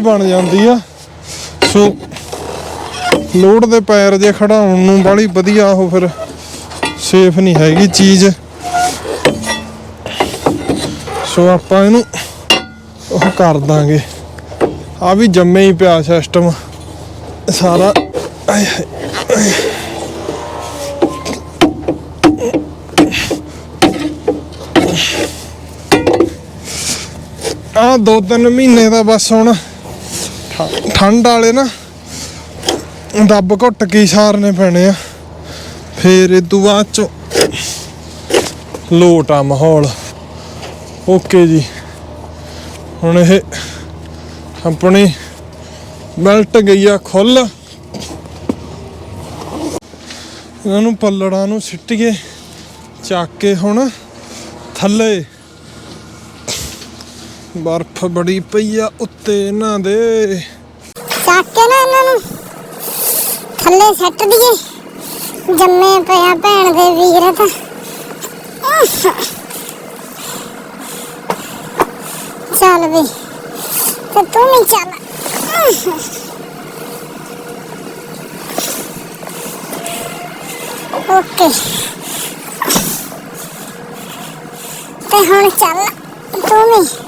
ਬਣ ਜਾਂਦੀ ਆ। ਸੋ ਲੋਡ ਦੇ ਪੈਰ ਜੇ ਖੜਾਉਣ ਨੂੰ ਬਾਲੀ ਵਧੀਆ ਉਹ ਫਿਰ ਸੇਫ ਨਹੀਂ ਹੈਗੀ ਚੀਜ਼। ਸੋ ਆਪਾਂ ਇਹਨੂੰ ਉਹ ਕਰ ਦਾਂਗੇ। ਆ ਵੀ ਜੰਮੇ ਹੀ ਪਿਆ ਸਿਸਟਮ ਸਾਰਾ ਆਏ ਆ ਦੋ ਤਿੰਨ ਮਹੀਨੇ ਦਾ ਬਸ ਹੁਣ। ਠੰਡ ਵਾਲੇ ਨਾ ਦੱਬ ਘੁੱਟ ਕੇ ਸਾਰਨੇ ਪੈਣੇ ਆ। ਫੇਰ ਇਹ ਤੋਂ ਬਾਅਦ ਚ ਲੋਟ ਆ ਮਾਹੌਲ। ਓਕੇ ਜੀ। ਹੁਣ ਇਹ ਆਪਣੀ ਬੈਲਟ ਗਈ ਆ ਖੁੱਲ ਇਹਨਾਂ ਨੂੰ ਪੱਲੜਾਂ ਨੂੰ ਸਿੱਟ ਕੇ ਚੱਕ ਕੇ ਹੁਣ ਥੱਲੇ ਬਰਫ਼ ਬੜੀ ਪਈ ਆ ਉੱਤੇ ਇਹਨਾਂ ਦੇ। ਚੱਕ ਨਾ ਇਹਨਾਂ ਨੂੰ ਥੱਲੇ ਸੱਟ ਦਈਏ। ਜੰਮੇ ਪਿਆ ਭੈਣ ਦੇ ਵੀਰ ਤਾਂ। ਚੱਲ ਵੀ, ਤੇ ਤੂੰ ਵੀ ਚੱਲ। ਓਕੇ। ਤੇ ਹੁਣ ਚੱਲ, ਤੂੰ ਵੀ।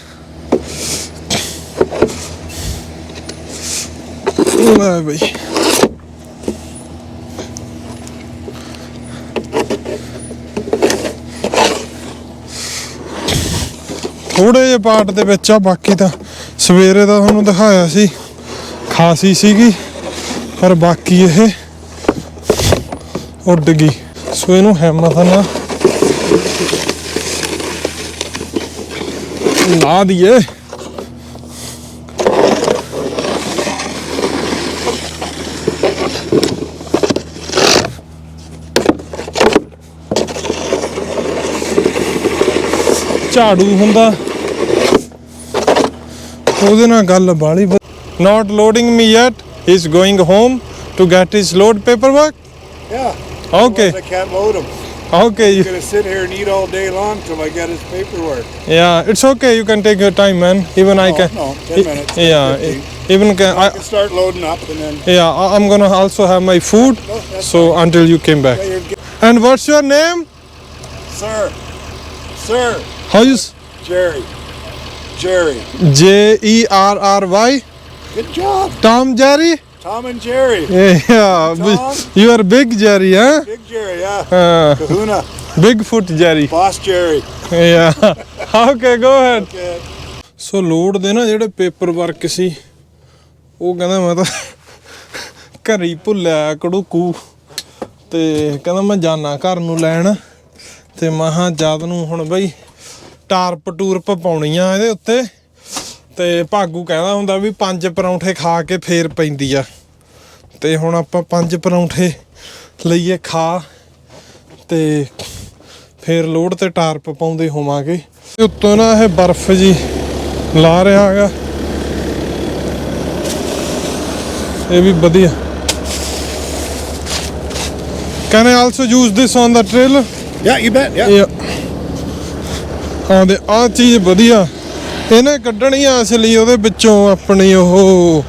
ਬਈ ਥੋੜੇ ਜਿਹੇ ਪਾਰਟ ਦੇ ਵਿੱਚ ਆ, ਬਾਕੀ ਤਾਂ ਸਵੇਰੇ ਦਾ ਤੁਹਾਨੂੰ ਦਿਖਾਇਆ ਸੀ, ਖਾਸੀ ਸੀਗੀ, ਪਰ ਬਾਕੀ ਇਹ ਉੱਡ ਗਈ। ਸੋ ਇਹਨੂੰ ਹਿੰਮਤ ਨਾਲ ਲਾ ਦਈਏ ਝਾੜੂ ਹੁੰਦਾ ਉਹਦੇ ਨਾਲ ਗੱਲ ਬਾਲੀ not loading me yet he is going home to get his load paperwork Yeah. Okay. I can't load him. Okay. He's gonna sit here and eat all day long till I get his paperwork. Yeah, it's okay. You can take your time, man. Even I No, can. no, 10 minutes, Yeah, 15. even can. I I, can start loading up and then. yeah, I- I'm gonna also have my food. No, that's So until you came back. Yeah, you're good. And what's your name? Sir, Sir, How you? s- Jerry, Jerry. J E R R Y. Good job, Tom Jerry. Tom and Jerry. Yeah. Tom. You are big Jerry, huh? Big Jerry, yeah. Uh, Kahuna, Bigfoot Jerry. Boss Jerry. Yeah. okay, go ahead. Okay. So load ਦੇ ਨਾ ਜਿਹੜੇ paper work ਸੀ ਉਹ ਕਹਿੰਦਾ ਮੈਂ ਤਾਂ ਘਰੇ ਹੀ ਭੁੱਲਿਆ ਕੜੂਕੂ ਤੇ ਕਹਿੰਦਾ ਮੈਂ ਜਾਣਾ ਘਰ ਨੂੰ ਲੈਣ ਤੇ ਮਹਾ ਜਦ ਨੂੰ ਹੁਣ ਬਈ ਟਾਰਪ ਟੂਰਪ ਪਾਉਣੀ ਆ ਇਹਦੇ ਉੱਤੇ, ਤੇ ਭਾਗੂ ਕਹਿੰਦਾ ਹੁੰਦਾ ਵੀ ਪੰਜ ਪਰੌਂਠੇ ਖਾ ਕੇ ਫੇਰ ਪੈਂਦੀ ਆ। ਤੇ ਹੁਣ ਆਪਾਂ ਪੰਜ ਪਰੌਂਠੇ ਲਈਏ ਖਾ, ਤੇ ਫੇਰ ਲੋਡ ਤੇ ਟਾਰਪ ਪਾਉਂਦੇ ਹੋਵਾਂਗੇ। ਤੇ ਉੱਤੋਂ ਨਾ ਇਹ ਬਰਫ਼ ਜੀ ਲਾ ਰਿਹਾ ਹੈਗਾ। ਇਹ ਵੀ ਵਧੀਆ। Can I also use this on the trailer? Yeah, you bet. Yeah. Yeah. ਹਾਂ ਦੇ ਆ ਚੀਜ਼ ਵਧੀਆ ਇਹਨੇ ਕੱਢਣੀ ਆ ਅਸਲੀ ਉਹਦੇ ਵਿੱਚੋਂ ਆਪਣੀ ਉਹ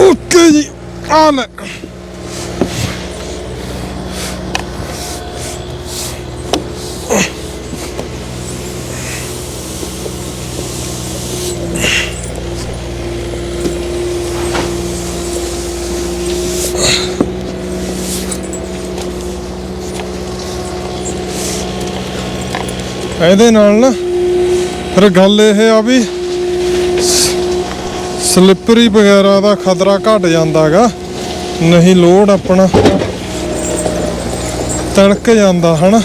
ਓਕੇ ਜੀ ਆ ਲੈ ਇਹਦੇ ਨਾਲ ਨਾ ਫਿਰ ਗੱਲ ਇਹ ਆ ਵੀ ਸਲਿੱਪਰੀ ਵਗੈਰਾ ਦਾ ਖਤਰਾ ਘਟ ਜਾਂਦਾਗਾ। ਨਹੀਂ ਲੋਡ ਆਪਣਾ ਤਣਕ ਜਾਂਦਾ, ਹਨਾ?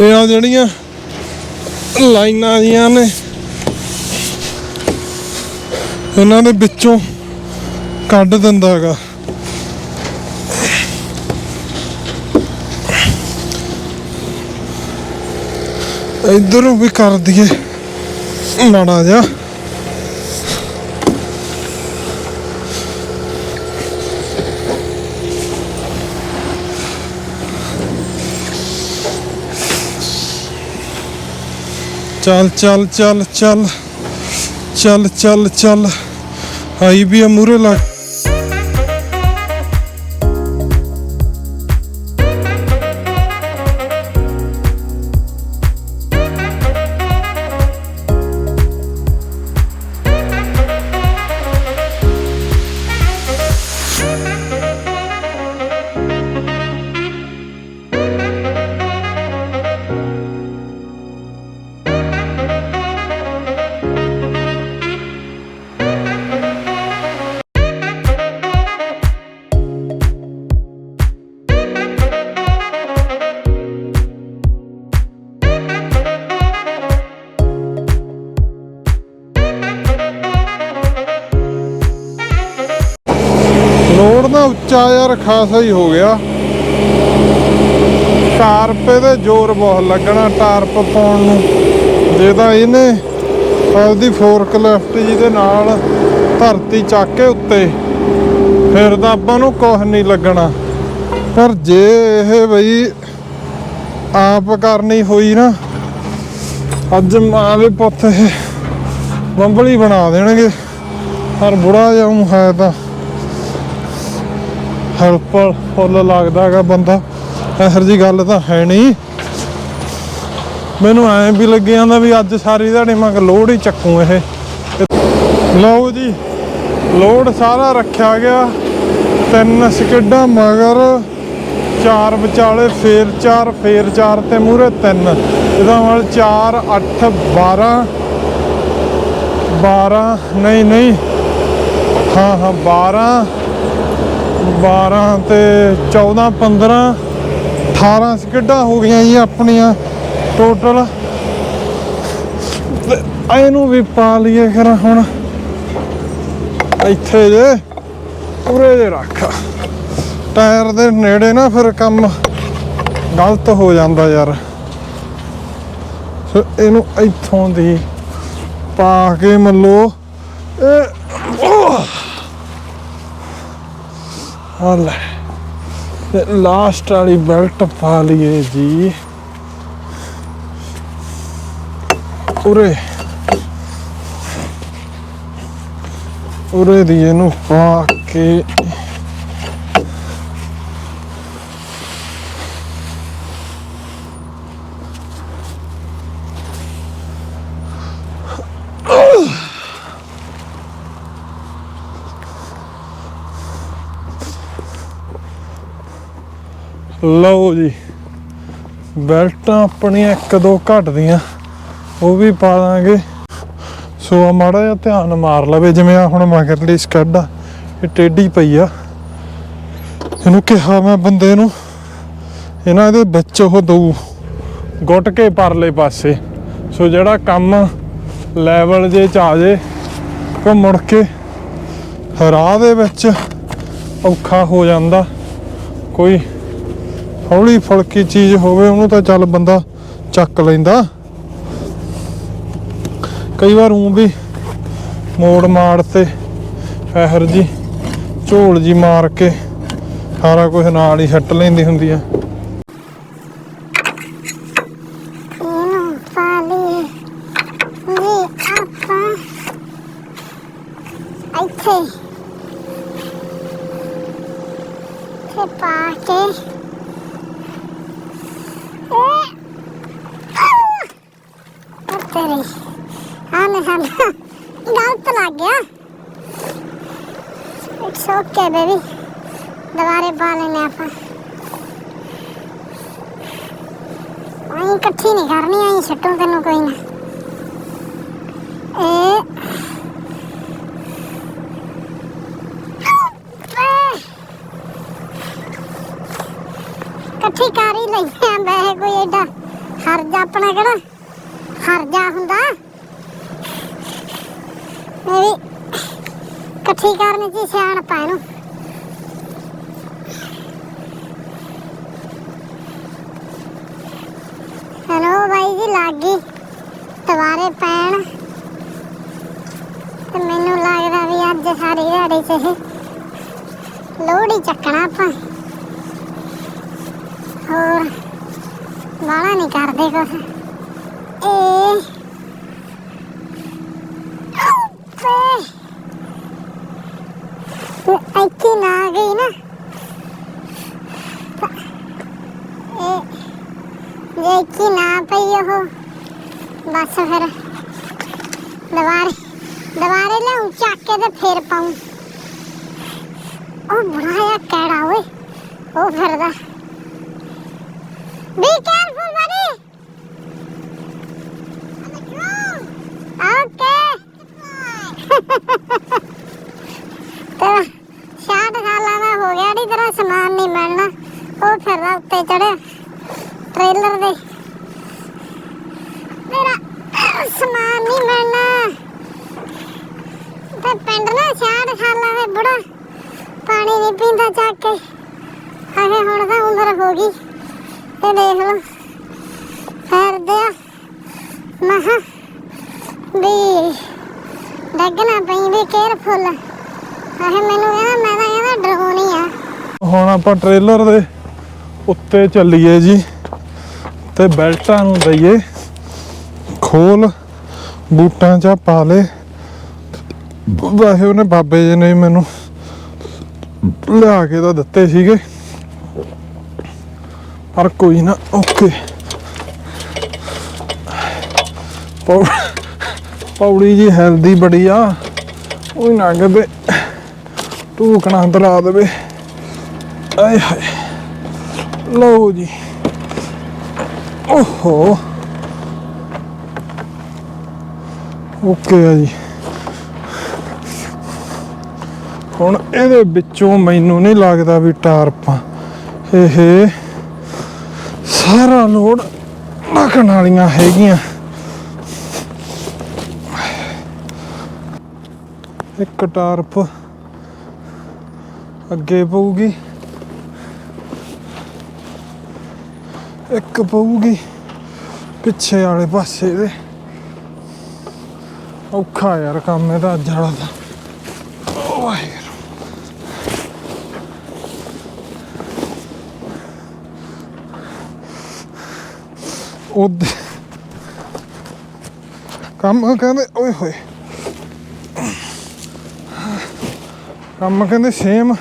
ਇਹ ਆ ਜਿਹੜੀਆਂ ਲਾਈਨਾਂ ਜੀਆਂ ਨੇ ਇਹਨਾਂ ਦੇ ਵਿੱਚੋਂ ਕੱਢ ਦਿੰਦਾ ਹੈਗਾ। ਇਧਰੋਂ ਵੀ ਕਰ ਦਈਏ। ਮਾੜਾ ਜਿਹਾ। ਚੱਲ ਚੱਲ ਚੱਲ ਚੱਲ। ਚੱਲ ਚੱਲ ਚੱਲ। ਆਈ ਵੀ ਆ ਯਾਰ ਖਾਸਾ ਹੀ ਹੋ ਗਿਆ। ਟਾਰਪੇ ਦੇ ਜ਼ੋਰ ਬਹੁਤ ਲੱਗਣਾ, ਟਾਰਪ ਪਾਉਣ ਨੂੰ। ਜੇ ਤਾਂ ਇਹਨੇ ਆਪਦੀ ਫੋਰਕ ਲੈਫਟ ਜੀ ਦੇ ਨਾਲ ਧਰਤੀ ਚੱਕ ਕੇ ਉੱਤੇ, ਫਿਰ ਤਾਂ ਆਪਾਂ ਨੂੰ ਕੁਝ ਨਹੀਂ ਲੱਗਣਾ। ਪਰ ਜੇ ਇਹ ਬਈ ਆਪ ਕਰਨੀ ਹੋਈ ਨਾ, ਅੱਜ ਮਾਂ ਦੇ ਪੁੱਤ ਇਹ ਬੰਬਲੀ ਬਣਾ ਦੇਣਗੇ। ਪਰ ਬੁੜਾ ਜਿਹਾ ਹੈ ਤਾਂ ਹੈਲਪਰ ਫੁੱਲ ਲੱਗਦਾ ਹੈਗਾ ਬੰਦਾ। ਇਹੋ ਜੀ ਗੱਲ ਤਾਂ ਹੈ ਨਹੀਂ। ਮੈਨੂੰ ਐਂ ਵੀ ਲੱਗੇ ਜਾਂਦਾ ਵੀ ਅੱਜ ਸਾਰੀ ਦਿਹਾੜੀ ਮੈਂ ਲੋਡ ਹੀ ਚੱਕੂ ਇਹ। ਲਓ ਜੀ ਲੋਡ ਸਾਰਾ ਰੱਖਿਆ ਗਿਆ। ਤਿੰਨ ਸਕਿੱਡਾਂ ਮਗਰ, ਚਾਰ ਵਿਚਾਲੇ, ਫੇਰ ਚਾਰ ਫੇਰ ਚਾਰ ਤੇ ਮੂਰੇ ਤਿੰਨ। ਇਹਦਾ ਨਾਲ 4 8 12 12 ਨਹੀਂ ਨਹੀਂ। ਹਾਂ ਹਾਂ 12 12 ਤੇ 14 15 18 ਸਕਿੱਡਾਂ ਹੋ ਗਈਆਂ ਜੀ ਆਪਣੀਆਂ ਟੋਟਲ ਤੇ ਇਹਨੂੰ ਵੀ ਪਾ ਲਈਏ ਫਿਰ ਹੁਣ। ਇੱਥੇ ਜੇ ਉਰੇ ਜੇ ਰੱਖ। ਟਾਇਰ ਦੇ ਨੇੜੇ ਨਾ ਫਿਰ ਕੰਮ ਗਲਤ ਹੋ ਜਾਂਦਾ ਯਾਰ। ਫਿਰ ਇਹਨੂੰ ਇੱਥੋਂ ਦੀ ਪਾ ਕੇ ਮੰਨ ਲਓ, ਇਹ ਆ ਲੈ ਤੇ ਲਾਸਟ ਵਾਲੀ ਬੈਲਟ ਪਾ ਲਈਏ ਜੀ। ਉਰੇ। ਉਰੇ ਦੀ ਇਹਨੂੰ ਪਾ ਕੇ ਲਓ ਜੀ, ਬੈਲਟਾਂ ਆਪਣੀਆਂ ਇੱਕ ਦੋ ਘਟਦੀਆਂ, ਉਹ ਵੀ ਪਾ ਦਾਂਗੇ। ਸੋ ਆ ਮਾੜਾ ਜਿਹਾ ਧਿਆਨ ਮਾਰ ਲਵੇ, ਜਿਵੇਂ ਆ ਹੁਣ ਮਗਰਲੀ ਸਕੱਡ ਆ, ਇਹ ਟੇਢੀ ਪਈ ਆ। ਇਹਨੂੰ ਕਿਹਾ ਮੈਂ ਬੰਦੇ ਨੂੰ, ਇਹਨਾਂ ਦੇ ਵਿੱਚ ਉਹ ਦਊ ਗੁੱਟ ਕੇ ਪਰਲੇ ਪਾਸੇ। ਸੋ ਜਿਹੜਾ ਕੰਮ ਲੈਵਲ ਜੇ ਚ ਆ ਜੇ ਕੋ ਮੁੜ ਕੇ ਰਾਹ ਦੇ ਵਿੱਚ ਔਖਾ ਹੋ ਜਾਂਦਾ। ਕੋਈ ਹੌਲੀ ਫਲਕੀ ਚੀਜ਼ ਹੋਵੇ, ਉਹਨੂੰ ਤਾਂ ਚੱਲ ਬੰਦਾ ਚੱਕ ਲੈਂਦਾ। ਕਈ ਵਾਰ ਉਂ ਵੀ ਮੋੜ ਮਾੜ ਤੇ ਫਹਿਰ ਜੀ, ਝੋਲ ਜੀ ਮਾਰ ਕੇ ਸਾਰਾ ਕੁਝ ਨਾਲ ਹੀ ਛੱਟ ਲੈਂਦੀ ਹੁੰਦੀ ਆ ਇਹਨੂੰ ਪਾ ਲਈਏ ਜੀ ਆਪਾਂ ਇੱਥੇ ਤੇ ਪਾ ਕੇ ਇਹ ਉਹ ਤੇਰੀ ਹਾਂ ਨਾ ਹਾਂ ਗਲਤ ਲੱਗ ਗਿਆ ਇਟਸ ਓਕੇ ਬੇਬੀ। ਦੁਬਾਰੇ ਪਾ ਲੈਨੇ ਆਪਾਂ। ਆਈ ਇਕੱਠੀ ਨਹੀਂ ਕਰਨੀ, ਆਈ ਛੱਟੂ ਤੈਨੂੰ ਕੋਈ ਨਾ। ਇਹ ਇਕੱਠੀ ਕਰ ਹੀ ਲਈਆਂ ਵੈਸੇ ਕੋਈ ਐਡਾ। ਹਰਜਾ ਆਪਣਾ ਕਿਹੜਾ? ਹਰਜਾ ਹੁੰਦਾ। ਮੈਂ ਇਕੱਠੀ ਕਰਨ ਚ ਸਿਆਣਪਾ ਇਹਨੂੰ। ਹੈਲੋ ਲੱਗ ਗਈ। ਦੁਬਾਰੇ ਪੈਣ। ਤੇ ਮੈਨੂੰ ਲੱਗਦਾ ਵੀ ਅੱਜ ਸਾਰੀ ਦਿਹਾੜੀ ਚ ਇਹ ਲੋੜ ਹੀ ਚੱਕਣਾ ਆਪਾਂ। ਹੋਰ, ਵਾਲਾ ਨਹੀਂ ਕਰਦੇ ਕੁਛ। ਇਹ ਤੇ ਇੱਥੇ ਨਾ ਗਈ ਨਾ ਇਹ ਜੇ ਇੱਥੇ ਨਾ ਪਈ ਉਹ ਬਸ ਫਿਰ। ਦੁਬਾਰੇ ਦੁਬਾਰੇ ਲਿਆਉਂ ਚੱਕ ਕੇ ਤੇ ਫੇਰ ਪਾਉਂ ਉਹ ਬੁਲਾਇਆ ਕਿਹੜਾ ਓਏ। ਉਹ ਫਿਰਦਾ। Be careful, buddy. Okay. ਤੇਰਾ ਸ਼ਾਟ ਸਾਲਾਂ ਦਾ ਹੋ ਗਿਆ ਨੀ ਤੇਰਾ ਸਮਾਨ ਨਹੀਂ ਮਿਲਣਾ ਉਹ ਫਿਰਦਾ ਉੱਤੇ ਚੜਿਆ ਟ੍ਰੇਲਰ ਦੇ ਮੇਰਾ ਸਮਾਨ ਨਹੀਂ ਮਿਲਣਾ ਤੇ ਪਿੰਡ ਨਾ ਸ਼ਾਟ ਸਾਲਾਂ ਦੇ ਬੁੜਾ ਪਾਣੀ ਨਹੀਂ ਪੀਂਦਾ ਚੱਕ ਕੇ ਹਾਏ ਹੁਣ ਤਾਂ ਉਮਰ ਹੋ ਗਈ ਤੇ ਦੇਖ ਲਓ ਫਿਰਦੇ ਆ ਮਹਾ ਵੀ ਡੱਗਣਾ ਪਈ ਵੀ ਕੇਅਰਫੁਲ ਆਹੇ ਮੈਨੂੰ ਕਹਿੰਦਾ ਮੈਂ ਤਾਂ ਕਹਿੰਦਾ ਡਰਾਉਣੀ ਆ। ਹੁਣ ਆਪਾਂ ਟ੍ਰੇਲਰ ਦੇ ਉੱਤੇ ਚੱਲੀਏ ਜੀ ਤੇ ਬੈਲਟਾਂ ਨੂੰ ਦਈਏ। ਖੋਲ, ਬੂਟਾਂ 'ਚ ਪਾ ਲੇ। ਵੈਸੇ ਉਹਨੇ ਬਾਬੇ ਜੀ ਨੇ ਮੈਨੂੰ ਲਿਆ ਕੇ ਤਾਂ ਦਿੱਤੇ ਸੀਗੇ। ਪਰ ਕੋਈ ਨਾ, ਓਕੇ। ਪੌ- ਪੌੜੀ ਜੀ ਹੈਲਦੀ ਬੜੀ ਆ। ਉਹ ਨਾ ਕਦੇ ਟੂਕਣਾ ਦਰਾ ਦੇਵੇ। ਆਏ ਹਾਏ। ਲਓ ਜੀ। ਓਹੋ। ਓਕੇ ਆ ਜੀ। ਹੁਣ ਇਹਦੇ ਵਿੱਚੋਂ ਮੈਨੂੰ ਨਹੀਂ ਲੱਗਦਾ ਵੀ ਟਾਰਪਾਂ ਇਹ ਸਾਰਾ ਲੋਡ ਰੱਖਣ ਵਾਲੀਆਂ ਹੈਗੀਆਂ। ਇੱਕ ਟਾਰਪ ਅੱਗੇ ਪਊਗੀ। ਇੱਕ ਪਊਗੀ ਪਿੱਛੇ ਵਾਲੇ ਪਾਸੇ ਦੇ ਔਖਾ ਯਾਰ ਕੰਮ ਇਹਦਾ ਅੱਜ ਵਾਲਾ ਤਾਂ। ਓ ਉਹਦੇ ਕੰਮ ਕਹਿੰਦੇ, ਓਏ ਹੋਏ। ਕੰਮ ਕਹਿੰਦੇ ਸੇਮ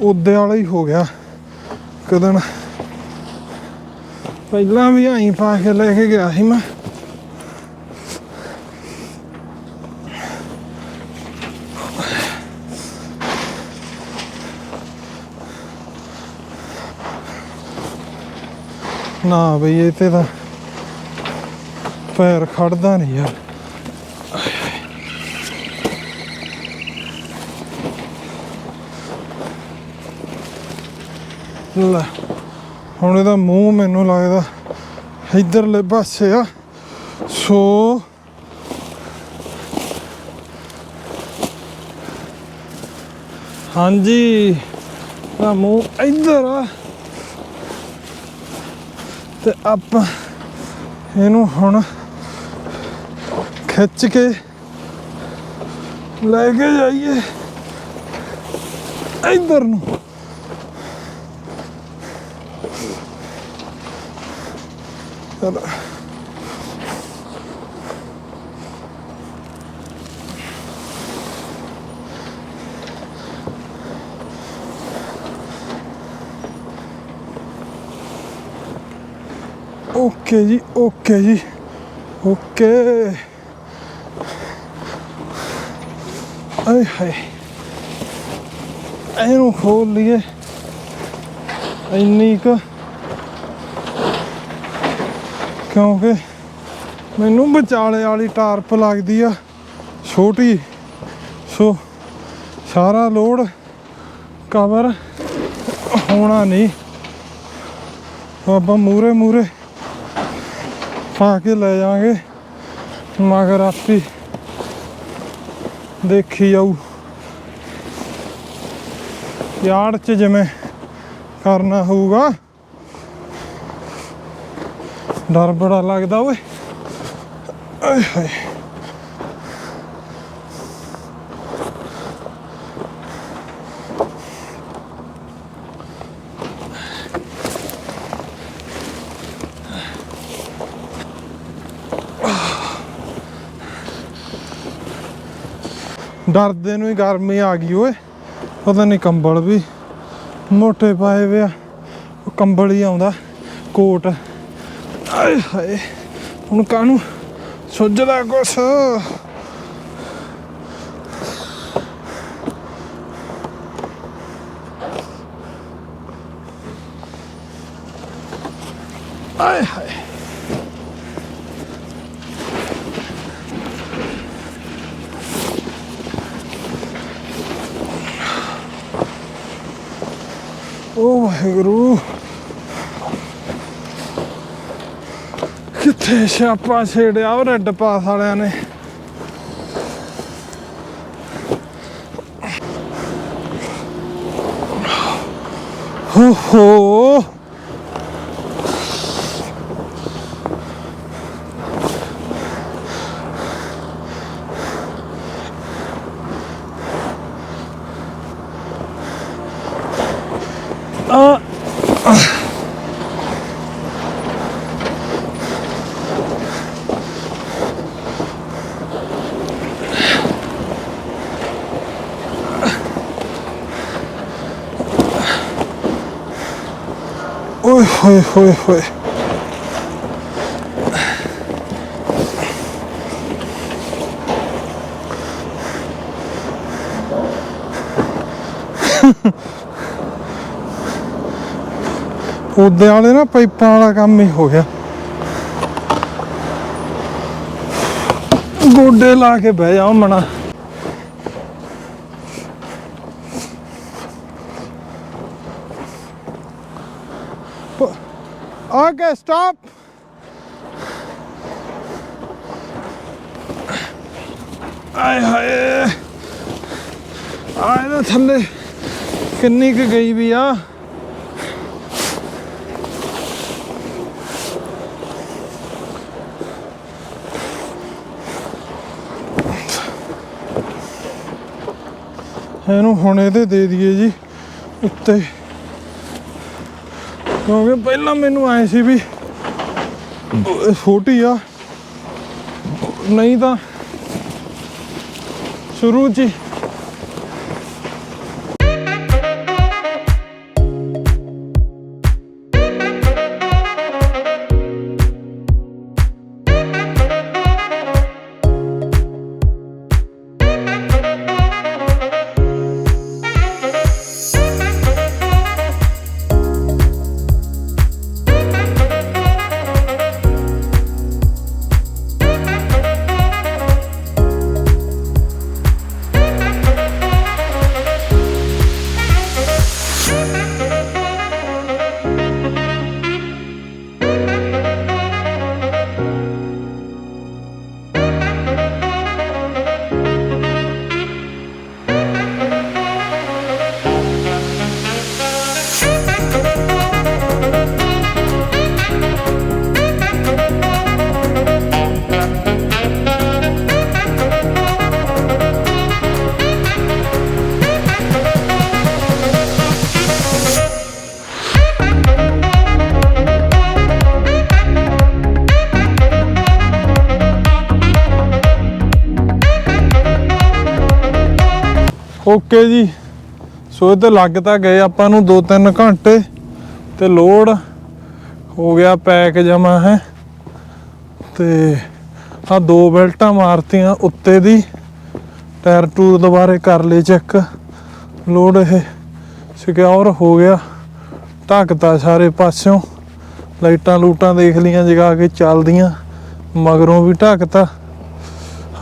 ਉਹਦੇ ਵਾਲਾ ਹੀ ਹੋ ਗਿਆ। ਕਦਨ ਪਹਿਲਾਂ ਵੀ ਆਈ ਪਾ ਕੇ ਲੈ ਕੇ ਗਿਆ ਸੀ ਮੈਂ। ਨਾ ਬਈ, ਇਹ ਤੇ ਤਾਂ ਪੈਰ ਖੜਦਾ ਨਹੀਂ ਯਾਰ। ਲੈ, ਹੁਣ ਇਹਦਾ ਮੂੰਹ ਮੈਨੂੰ ਲੱਗਦਾ ਇਧਰਲੇ ਪਾਸੇ ਆ। ਸੋ ਹਾਂਜੀ ਦਾ ਮੂੰਹ ਇਧਰ ਆ। ਤੇ ਆਪਾਂ ਇਹਨੂੰ ਹੁਣ ਖਿੱਚ ਕੇ ਲੈ ਕੇ ਜਾਈਏ ਇਧਰ ਨੂੰ। ਚਲੋ। ਓਕੇ ਜੀ ਓਕੇ ਜੀ ਓਕੇ। ਆਏ ਹਾਏ ਇਹਨੂੰ ਖੋਲ ਲਈਏ। ਇੰਨੀ ਕੁ ਕਿਉਂਕਿ ਮੈਨੂੰ ਵਿਚਾਲੇ ਵਾਲੀ ਟਾਰਪ ਲੱਗਦੀ ਆ, ਛੋਟੀ। ਸੋ ਸਾਰਾ ਲੋਡ ਕਵਰ ਹੋਣਾ ਨਹੀਂ। ਆਪਾਂ ਮੂਰੇ ਮੂਰੇ ਪਾ ਕੇ ਲੈ ਜਾਾਂਗੇ ਮਗਰ ਆਪੀ ਦੇਖੀ ਜਾਊ। ਯਾਰ ਚ ਜਿਵੇਂ ਕਰਨਾ ਹੋਊਗਾ। ਡਰ ਬੜਾ ਲੱਗਦਾ ਓਏ। ਆਏ ਹਾਏ। ਡਰਦੇ ਨੂੰ ਹੀ ਗਰਮੀ ਆ ਗਈ ਓਏ। ਪਤਾ ਨਹੀਂ ਕੰਬਲ ਵੀ ਮੋਟੇ ਪਾਏ ਵੇ ਆ। ਉਹ ਕੰਬਲ ਹੀ ਆਉਂਦਾ, ਕੋਟ। ਆਏ ਹਾਏ ਹੁਣ ਕਾਹਨੂੰ ਸੁੱਜਦਾ ਕੁਛ? ਆਏ ਹਾਏ। ਓ ਵਾਹਿਗੁਰੂ। ਕਿੱਥੇ ਛਾਪਾ ਛੇੜਿਆ ਉਹ ਰੈੱਡ ਪਾਸ ਵਾਲਿਆਂ ਨੇ। ਹੋ ਹੋ ਆ ਓਏ ਹੋਏ ਹੋਏ ਹੋਏ ਵਾਲੇ ਨਾ ਪਾਈਪਾਂ ਵਾਲਾ ਕੰਮ ਹੀ ਹੋ ਗਿਆ। ਗੋਡੇ ਲਾ ਕੇ ਬਹਿ ਜਾ ਮਣਾ Okay, stop. ਆਏ ਹਾਏ। ਆਏ ਨਾ ਥੱਲੇ। ਕਿੰਨੀ ਕੁ ਗਈ ਵੀ ਆ। ਇਹਨੂੰ ਹੁਣ ਇਹਦੇ ਦੇ ਦਈਏ ਜੀ ਉੱਤੇ। ਕਿਉਂਕਿ ਪਹਿਲਾਂ ਮੈਨੂੰ ਆਏ ਸੀ ਵੀ ਇਹ ਛੋਟੀ ਆ। ਨਹੀਂ ਤਾਂ ਸ਼ੁਰੂ ਚ ਓਕੇ ਜੀ। ਸੋ ਇਹ ਤੇ ਲੱਗ ਤਾਂ ਗਏ ਆਪਾਂ ਨੂੰ 2-3 ਘੰਟੇ ਤੇ ਲੋਡ ਹੋ ਗਿਆ ਪੈਕ ਜਮਾ, ਹੈ। ਤੇ ਆ ਦੋ ਬੈਲਟਾਂ ਮਾਰਤੀਆਂ ਉੱਤੇ ਦੀ। ਟਾਇਰ ਟੂਰ ਦੁਬਾਰੇ ਕਰ ਲਏ ਚੈੱਕ। ਲੋਡ ਇਹ ਸਿਕਿਉਰ ਹੋ ਗਿਆ। ਢੱਕਤਾ ਸਾਰੇ ਪਾਸਿਓਂ। ਲਾਈਟਾਂ ਲੂਟਾਂ ਦੇਖ ਲੀਆਂ ਜਗਾ ਕੇ ਚੱਲਦੀਆਂ। ਮਗਰੋਂ ਵੀ ਢੱਕਤਾ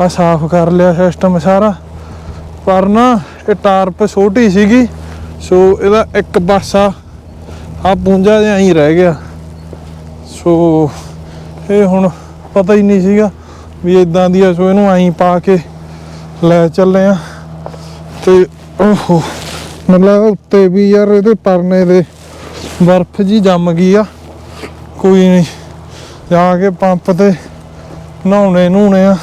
ਆ ਸਾਫ਼ ਕਰ ਲਿਆ ਸਿਸਟਮ ਸਾਰਾ। ਪਰ ਨਾ ਇਹ ਟਾਰਪ ਛੋਟੀ ਸੀਗੀ, ਸੋ ਇਹਦਾ ਇੱਕ ਪਾਸਾ ਆ ਪੂੰਜਾ ਜਿਹਾ ਹੀ ਰਹਿ ਗਿਆ। ਸੋ ਇਹ ਹੁਣ ਪਤਾ ਹੀ ਨਹੀਂ ਸੀਗਾ ਵੀ ਇਦਾਂ ਦੀ ਆ, ਸੋ ਇਹਨੂੰ ਐਂ ਪਾ ਕੇ ਲੈ ਚੱਲੇ ਆ। ਤੇ ਓਹੋ ਮਤਲਬ ਉੱਤੇ ਵੀ ਯਾਰ ਇਹਦੇ ਪਰਨੇ ਦੇ ਬਰਫ਼ ਜੀ ਜੰਮ ਗਈ ਆ। ਕੋਈ ਨਹੀਂ, ਜਾ ਕੇ ਪੰਪ ਤੇ ਨਹਾਉਣੇ ਨੂਣੇ ਆ।